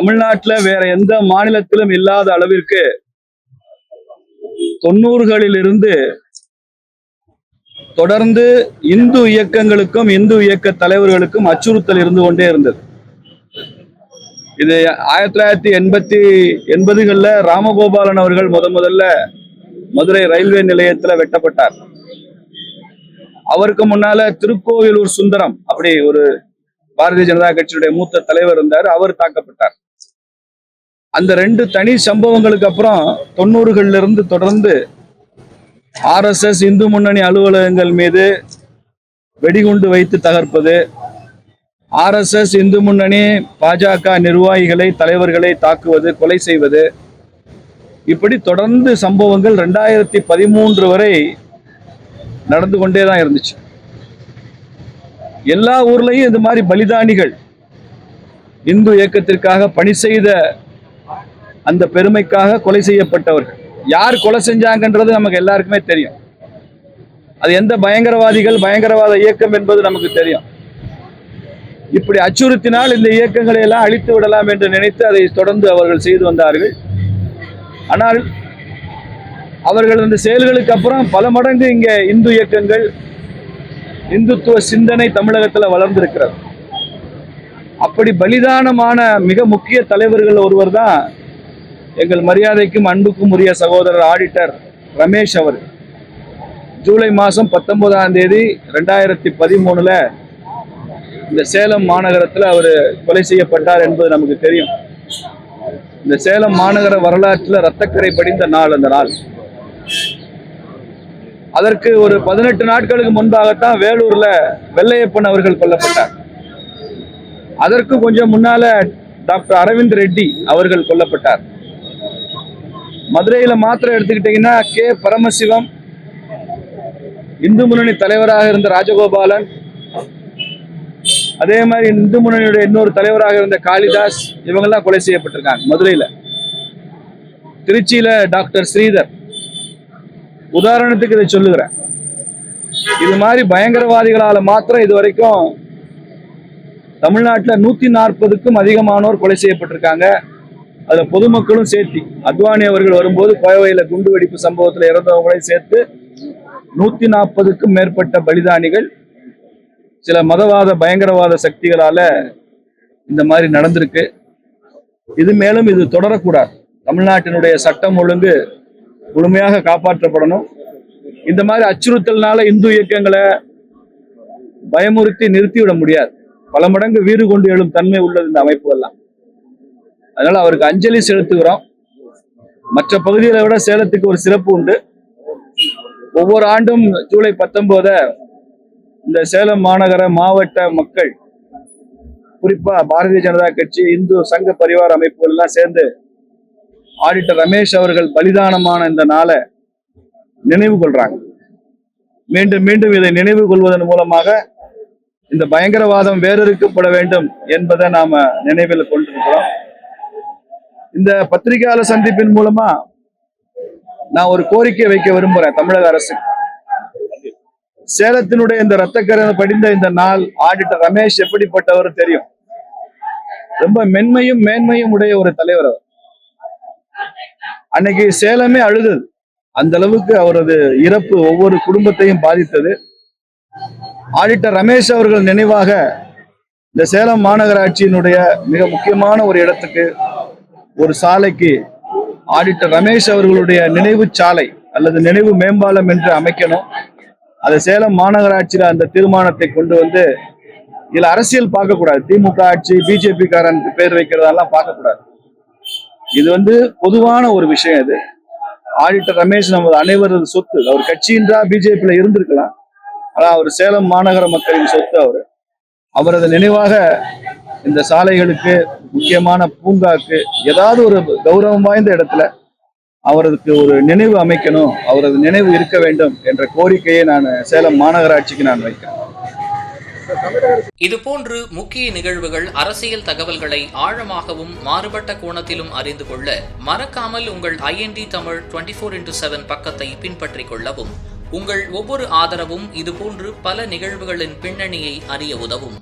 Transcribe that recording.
தமிழ்நாட்டுல வேற எந்த மாநிலத்திலும் இல்லாத அளவிற்கு தொண்ணூறுகளில் இருந்து தொடர்ந்து இந்து இயக்கங்களுக்கும் இந்து இயக்க தலைவர்களுக்கும் அச்சுறுத்தல் இருந்து கொண்டே இருந்தது. இது ஆயிரத்தி தொள்ளாயிரத்தி எண்பத்தி எண்பதுகள்ல ராமகோபாலன் அவர்கள் முத முதல்ல மதுரை ரயில்வே நிலையத்துல வெட்டப்பட்டார். அவருக்கு முன்னால திருக்கோவிலூர் சுந்தரம் அப்படி ஒரு பாரதிய ஜனதா கட்சியுடைய மூத்த தலைவர் இருந்தார். அவர் தாக்கப்பட்டார். அந்த ரெண்டு தனி சம்பவங்களுக்கு அப்புறம் தொண்ணூறுகள்ல இருந்து தொடர்ந்து ஆர்எஸ்எஸ் இந்து முன்னணி அலுவலகங்கள் மீது வெடிகுண்டு வைத்து தகர்ப்பது ஆர்எஸ்எஸ் இந்து முன்னணி பாஜக நிர்வாகிகளை தலைவர்களை தாக்குவது கொலை செய்வது இப்படி தொடர்ந்து சம்பவங்கள் ரெண்டாயிரத்தி பதிமூன்று வரை நடந்து கொண்டே தான் இருந்துச்சு. எல்லா ஊர்லயும் இது மாதிரி பலிதானிகள் இந்து இயக்கத்திற்காக பணி செய்த அந்த பெருமைக்காக கொலை செய்யப்பட்டவர்கள். யார் கொலை செஞ்சாங்கன்றது நமக்கு எல்லாருக்குமே தெரியும். அது எந்த பயங்கரவாதிகள் பயங்கரவாத இயக்கம் என்பது நமக்கு தெரியும். இப்படி அச்சுறுத்தினால் இந்த இயக்கங்களை எல்லாம் அழித்து விடலாம் என்று நினைத்து அதை தொடர்ந்து அவர்கள் செய்து வந்தார்கள். ஆனால் அவர்கள் அந்த செயல்களுக்கு அப்புறம் பல மடங்கு இங்க இந்து இயக்கங்கள் இந்துத்துவ சிந்தனை தமிழகத்துல வளர்ந்திருக்கிறது. அப்படி பலிதானமான மிக முக்கிய தலைவர்கள் ஒருவர் தான் எங்கள் மரியாதைக்கும் அன்புக்கும் உரிய சகோதரர் ஆடிட்டர் ரமேஷ் அவர். ஜூலை மாதம் பத்தொன்பதாம் தேதி ரெண்டாயிரத்தி பதிமூணுல இந்த சேலம் மாநகரத்தில் அவர் கொலை செய்யப்பட்டார் என்பது நமக்கு தெரியும். இந்த சேலம் மாநகர வரலாற்றில் ரத்தக்கரை படிந்த நாள் அந்த நாள். அதற்கு ஒரு பதினெட்டு நாட்களுக்கு முன்பாகத்தான் வேலூர்ல வெள்ளையப்பன் அவர்கள் கொல்லப்பட்டார். அதற்கு கொஞ்சம் முன்னால டாக்டர் அரவிந்த் ரெட்டி அவர்கள் கொல்லப்பட்டார். மதுரையில மாத்திரம் எடுத்துக்கிட்டீங்கன்னா கே பரமசிவம் இந்து முன்னணி தலைவராக இருந்த ராஜகோபாலன் அதே மாதிரி இந்து முன்னணியுடைய இன்னொரு தலைவராக இருந்த காளிதாஸ் இவங்கெல்லாம் கொலை செய்யப்பட்டிருக்காங்க மதுரையில. திருச்சியில் டாக்டர் ஸ்ரீதர். உதாரணத்துக்கு இதை சொல்லுகிறேன். இது மாதிரி பயங்கரவாதிகளால மாத்திரம் இது வரைக்கும் தமிழ்நாட்டில் நூத்தி நாற்பதுக்கும் அதிகமானோர் கொலை செய்யப்பட்டிருக்காங்க. அதை பொதுமக்களும் சேர்த்தி அத்வானி அவர்கள் வரும்போது கோவையில குண்டு வெடிப்பு சம்பவத்தில் இறந்தவங்களையும் சேர்த்து நூற்றி நாற்பதுக்கும் மேற்பட்ட பலிதானிகள் சில மதவாத பயங்கரவாத சக்திகளால் இந்த மாதிரி நடந்திருக்கு. இது மேலும் இது தொடரக்கூடாது. தமிழ்நாட்டினுடைய சட்டம் ஒழுங்கு முழுமையாக காப்பாற்றப்படணும். இந்த மாதிரி அச்சுறுத்தல்னால இந்து இயக்கங்களை பயமுறுத்தி நிறுத்திவிட முடியாது. பல மடங்கு வீறு கொண்டு எழும் தன்மை உள்ளது இந்த அமைப்பு எல்லாம் அதனால அவருக்கு அஞ்சலி செலுத்துகிறோம் மற்ற பகுதிகளை விட சேலத்துக்கு ஒரு சிறப்பு உண்டு. ஒவ்வொரு ஆண்டும் ஜூலை பத்தொன்பத இந்த சேலம் மாநகர மாவட்ட மக்கள் குறிப்பா பாரதிய ஜனதா கட்சி இந்து சங்க பரிவார அமைப்புகள் எல்லாம் சேர்ந்து ஆடிட்டர் ரமேஷ் அவர்கள் பலிதானமான இந்த நாளை நினைவு கொள்றாங்க. மீண்டும் மீண்டும் இதை நினைவு கொள்வதன் மூலமாக இந்த பயங்கரவாதம் வேறறுக்கப்பட வேண்டும் என்பதை நாம நினைவில் கொண்டிருக்கிறோம் இந்த பத்திரிகையாளர் சந்திப்பின் மூலமா நான் ஒரு கோரிக்கை வைக்க விரும்புறேன் தமிழக அரசு. சேலத்தினுடைய இந்த ரத்தக்கரை படிந்த இந்த நாள் ஆடிட்டர் ரமேஷ் எப்படிப்பட்டவர் தெரியும்? ரொம்ப மென்மையும் மேன்மையும் உடைய ஒரு தலைவர் அவர். அன்னைக்கு சேலமே அழுதது. அந்த அளவுக்கு அவரது இறப்பு ஒவ்வொரு குடும்பத்தையும் பாதித்தது. ஆடிட்டர் ரமேஷ் அவர்கள் நினைவாக இந்த சேலம் மாநகராட்சியினுடைய மிக முக்கியமான ஒரு இடத்துக்கு ஒரு சாலைக்கு ஆடிட்டர் ரமேஷ் அவர்களுடைய நினைவு சாலை அல்லது நினைவு மேம்பாலம் என்று அமைக்கணும். அது சேலம் மாநகராட்சியில அந்த தீர்மானத்தை கொண்டு வந்து இதில் அரசியல் பார்க்கக்கூடாது. திமுக ஆட்சி பிஜேபி காரன் பேர் வைக்கிறதெல்லாம் பார்க்கக்கூடாது. இது வந்து பொதுவான ஒரு விஷயம் இது. ஆடிட்டர் ரமேஷ் நமது அனைவரது சொத்து. அவர் கட்சியின்றா பிஜேபியில இருந்திருக்கலாம். ஆனால் அவர் சேலம் மாநகர மக்களின் சொத்து அவர். அவரது நினைவாக இந்த சாலைகளுக்கு முக்கியமான பூங்காக்கு ஏதாவது ஒரு கௌரவம் வாய்ந்த இடத்துல அவரதுக்கு ஒரு நினைவு அமைக்கணும் அவரது நினைவு இருக்க வேண்டும் என்ற கோரிக்கையை நான் சேலம் மாநகராட்சிக்கு நான் வைக்கிறேன். இதுபோன்று முக்கிய நிகழ்வுகள் அரசியல் தகவல்களை ஆழமாகவும் மாறுபட்ட கோணத்திலும் அறிந்து கொள்ள மறக்காமல் உங்கள் IND Tamil twenty four into seven பக்கத்தை பின்பற்றிக் கொள்ளவும் உங்கள் ஒவ்வொரு ஆதரவும் இதுபோன்று பல நிகழ்வுகளின் பின்னணியை அறிய உதவும்.